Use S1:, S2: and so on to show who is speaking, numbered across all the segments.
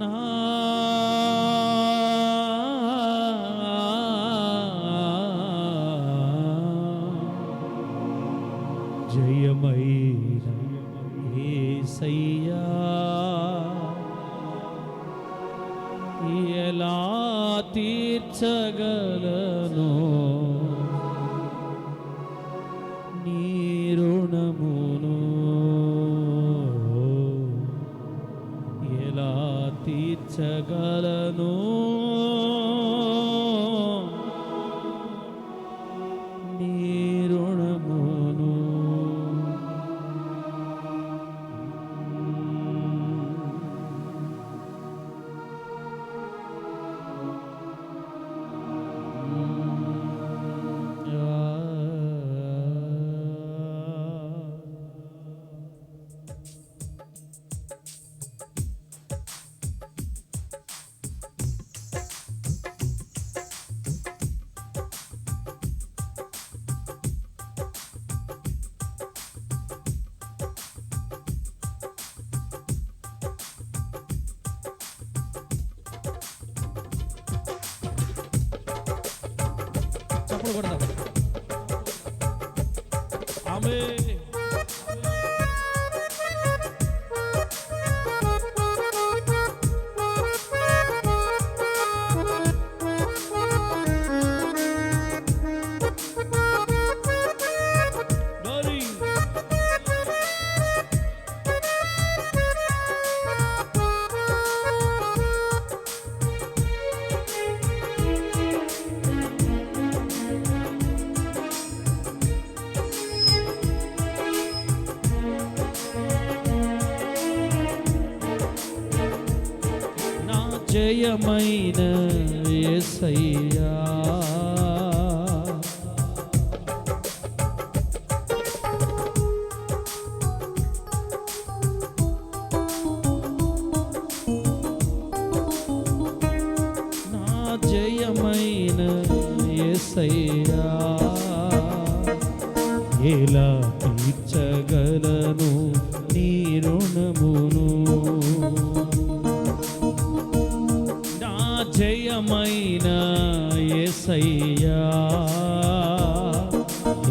S1: నా జయమైన ఏసయ్యా చప్పుడు కొడదాం ఆమె నా ఏసయ్యా.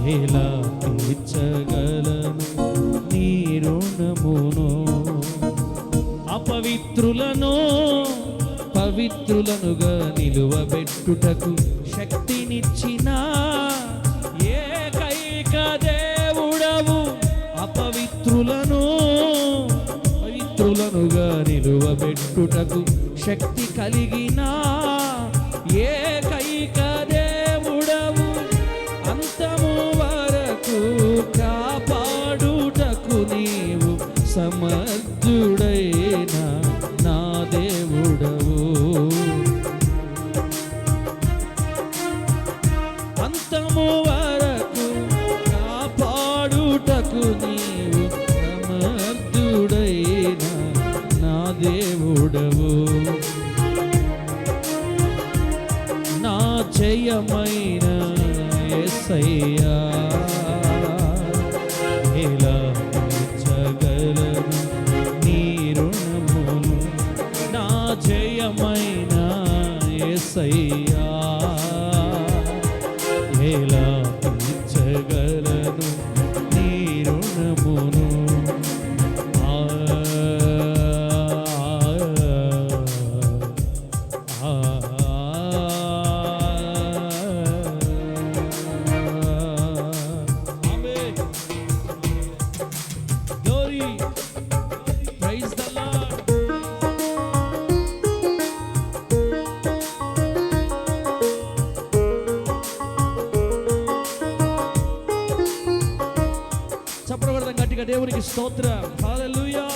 S1: ఎలా తీర్చగలను నీ రుణమును. అపవిత్రులను పవిత్రులనుగా నిలువబెట్టుటకు శక్తినిచ్చిన ఏకైక దేవుడవు అపవిత్రులను పవిత్రులనుగా నిలువబెట్టుటకు శక్తి కలిగినా అంతము వరకు కాపాడుటకు నీవు సమర్థుడైన నా దేవుడవు. నా జయమైన ఎస్సయ్యా దేవునికి స్తోత్రం. హల్లెలూయా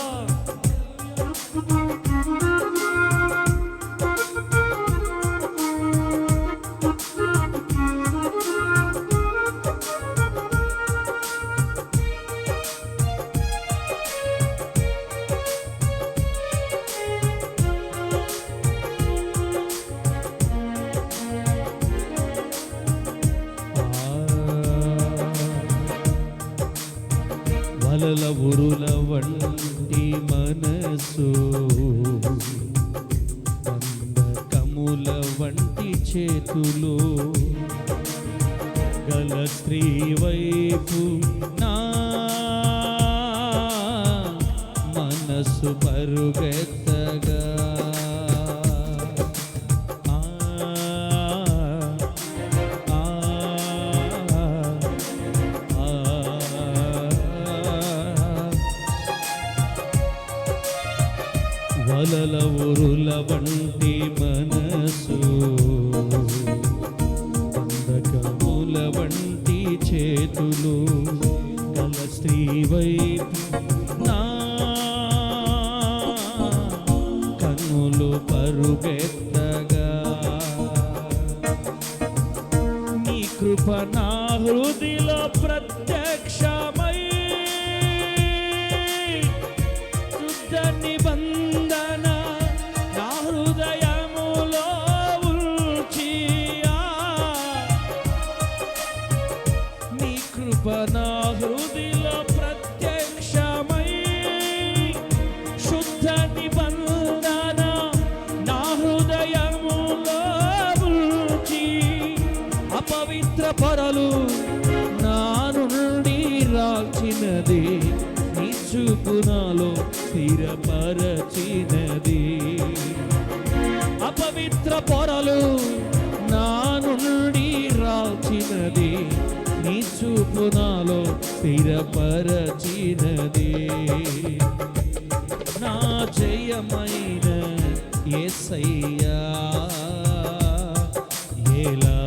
S1: మనసు మందకముల వంటి
S2: చేతులు గల స్త్రీ వైపు నా మనసు పరుగెత్తగా వంటి మనసు. అందకముల వంటి చేతులు గల స్త్రీ నా కన్నులు పరుగెత్తగా. నీ కృప నా హృదయ చూపు నాలో స్థిరపరచినది. అపవిత్ర పొరలు నా నుండి రాచినది. నీ చూపు నాలో స్థిరపరచినది. నా జయమైన యేసయ్యా ఎలా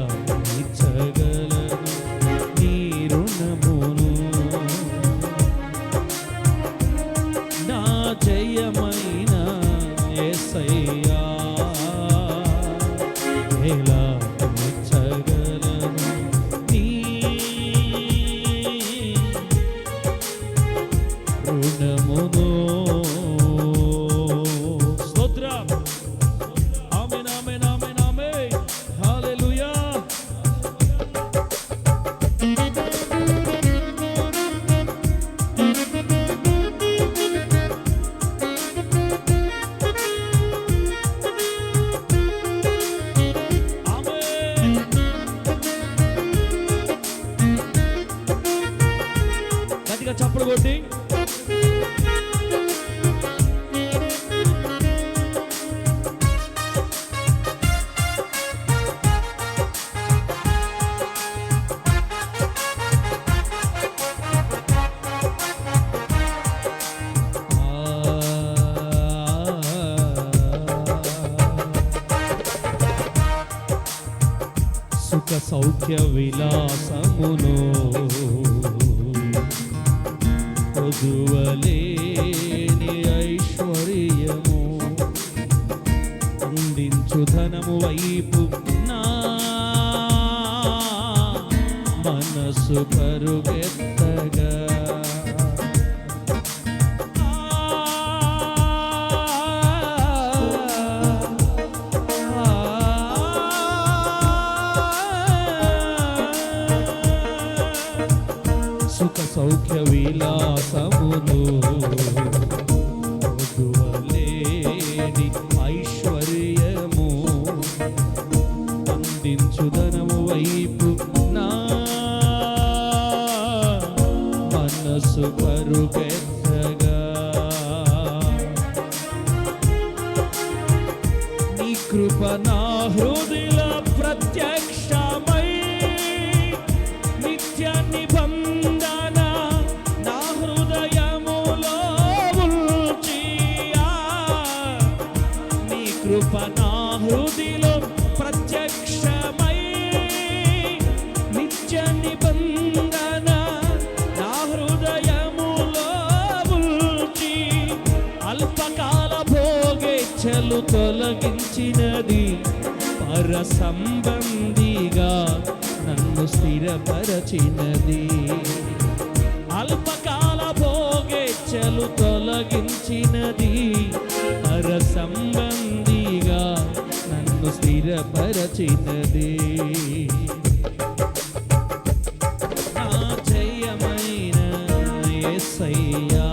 S2: తీర్చగలను సౌఖ్య విలాసమును పొదువలేని ఐశ్వర్యము అందించు ధనము వైపు నా మనసు పరుగెత్తగా. సౌఖ్య సంబంధిగా నన్ను స్థిరపరచినది. అల్పకాల భోగేచ్చలు తొలగించినది. పర సంబంధిగా నన్ను స్థిరపరచినది. నా జయమైన యేసయ్యా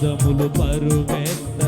S2: పాదములు పరువెత్త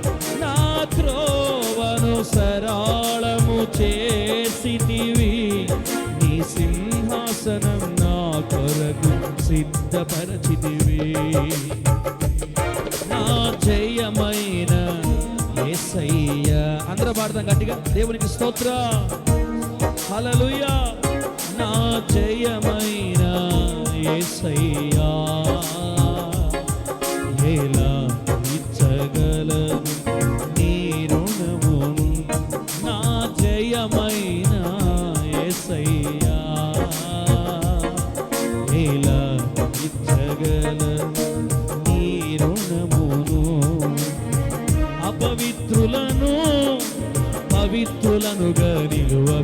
S2: చేసిటివి నీ సింహాసనం నా కొరకు సిద్ధపరచితివి. నా జయమైన ఏసయ్య. అందరూ పాడతాం గట్టిగా. దేవునికి స్తోత్ర. హలలుయా నా జయమైన ఏసయ్య.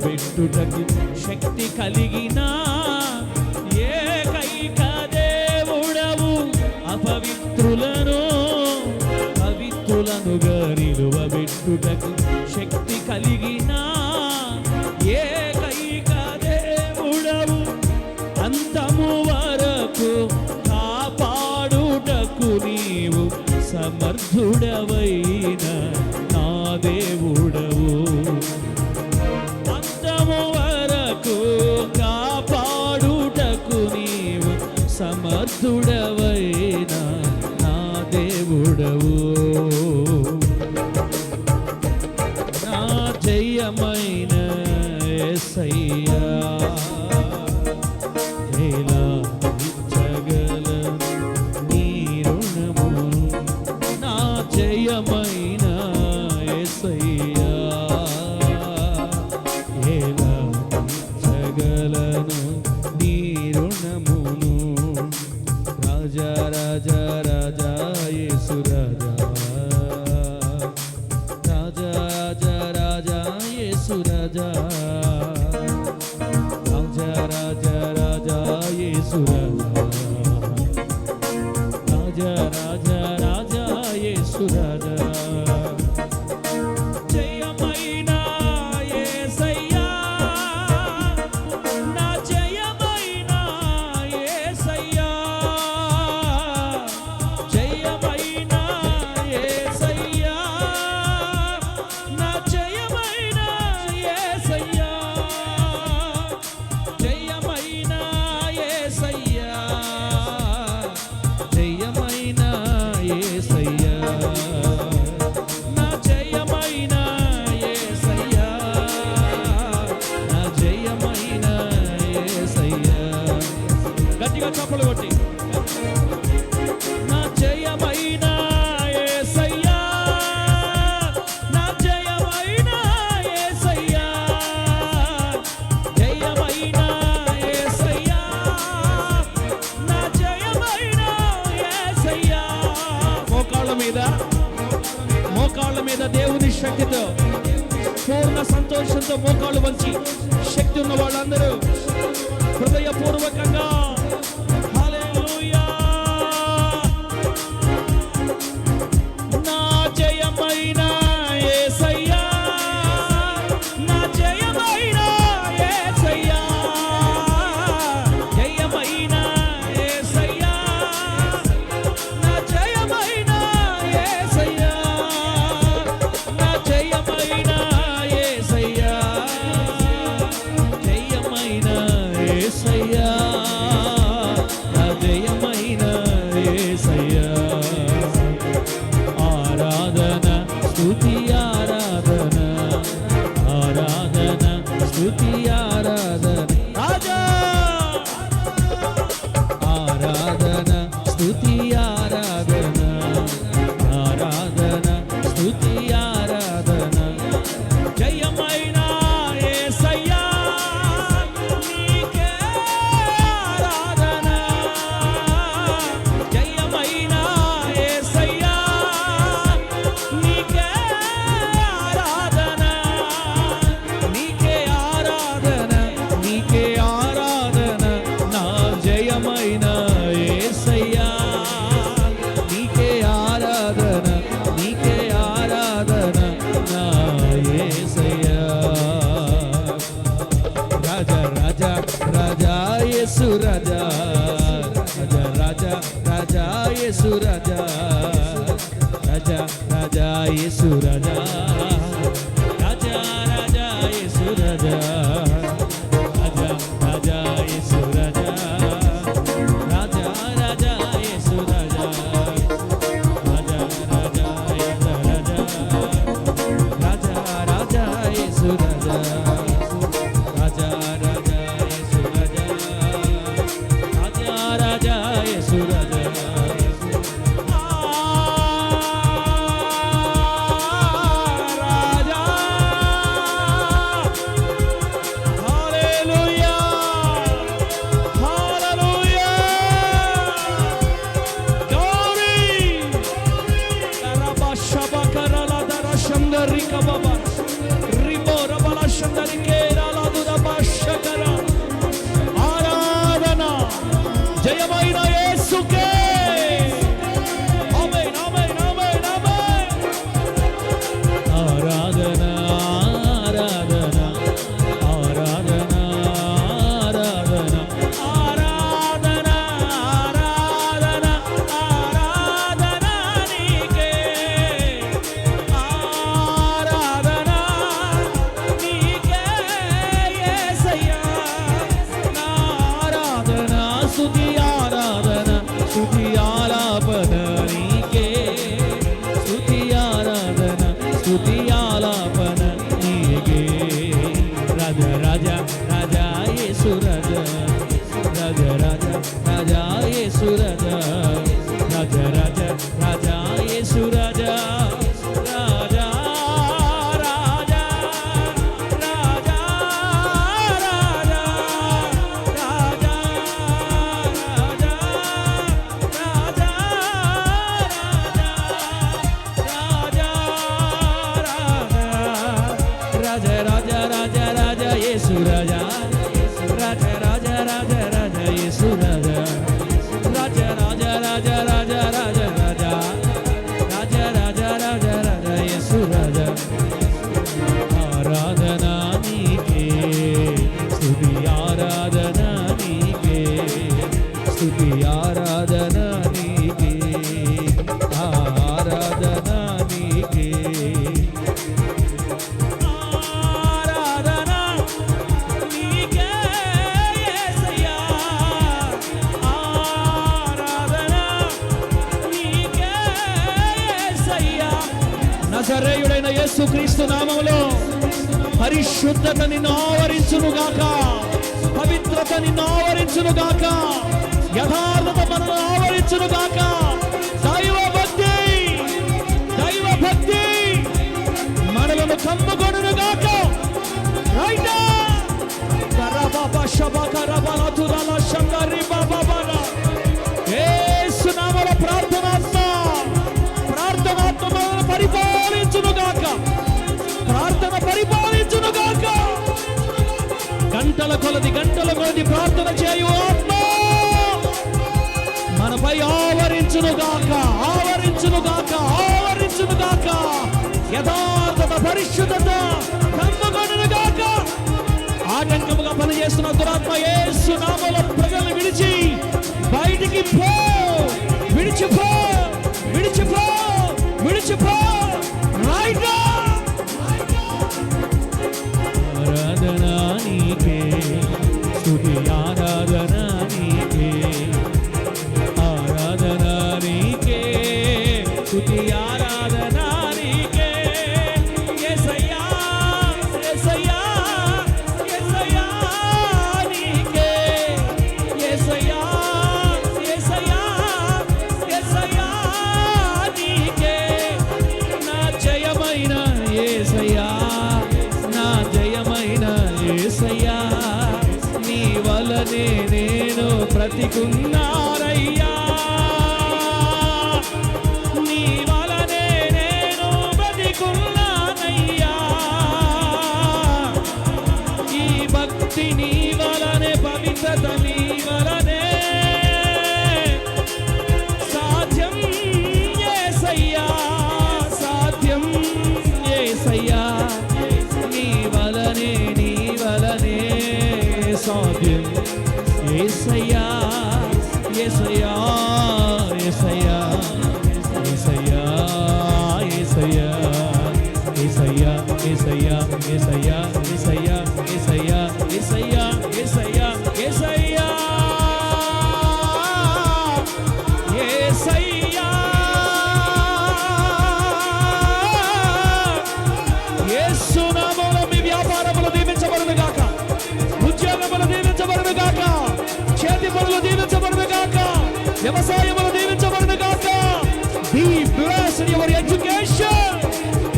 S2: నిలబెట్టుటకు శక్తి కలిగిన ఏకైక దేవుడవు అపవిత్రులను పవిత్రులనుగా నిలువబెట్టుటకు శక్తి కలిగిన ఏకైక దేవుడవు అంతము వరకు కాపాడుటకు నీవు
S1: సమర్థుడవై जा శుద్ధత నిన్ను ఆవరించునుగాక. పవిత్రత నిన్ను ఆవరించునుగాక. యథార్థత మనను ఆవరించునుగాక. దైవ భక్తి దైవ భక్తి మనలను కమ్ముకొనుగాక రైట్ రబ శబ కరబల గంటల కొలది గంటల కొలది ప్రార్థన చేయు ఆత్మ మనపై ఆవరించును గాక ఆవరించును గాక ఆవరించును గాక! యథార్థత పరిశుద్ధత కమ్ముకొనును గాక! ఆటంకముగా పనిచేస్తున్న దురాత్మ యేసు నామములో ప్రజలు విడిచి బయటికి పో!
S2: యేసు మీ వ్యాపారములు దీవించబడును గాక. ఉద్యోగములు దీవించబడును గాక. చేతి పనులు దీవించబడును గాక. వ్యవసాయములు దీవించబడును గాక. బీ బ్లెస్డ్ యువర్ ఎడ్యుకేషన్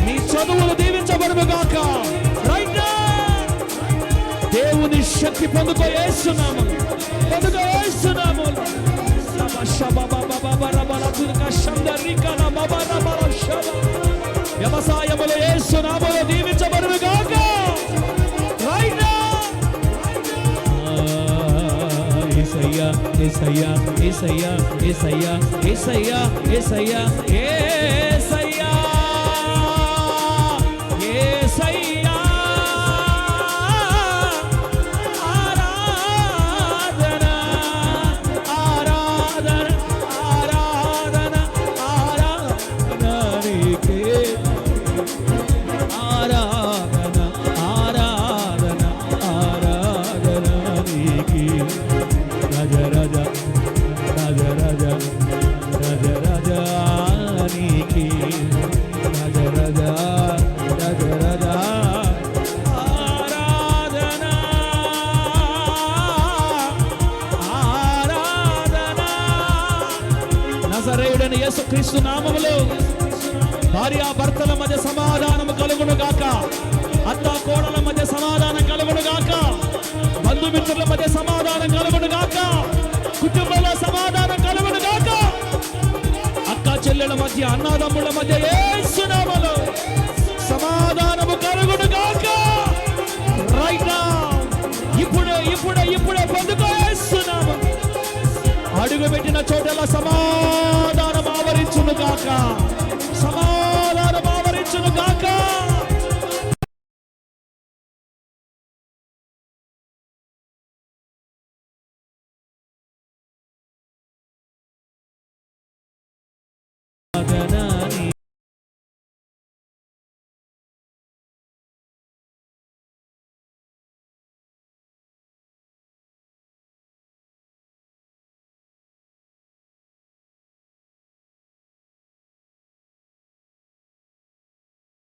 S2: మీ చదువులు దీవించబడును గాక. రైట్ దేవుని శక్తి పొందుకో యేసునామం పొందుకో యేసునామం వ్యవసాయములు ఏసునాములు దీవించబడును గాక. ఏసయ్యా ఏసయ్యా ఏసయ్యా ఏసయ్యా ఏసయ్యా ఏసయ్యా ఏసయ్యా చెల్లెల మధ్య అన్నదమ్ముల మధ్య ఏసునామలో సమాధానము కలుగుడు గాక. రైట్ నౌ ఇప్పుడే ఇప్పుడే ఇప్పుడే పొందుకోస్తున్నాము అడుగు పెట్టిన చోటల సమాధానం ఆవరించును గాక. సమాధానం ఆవరించును గాక.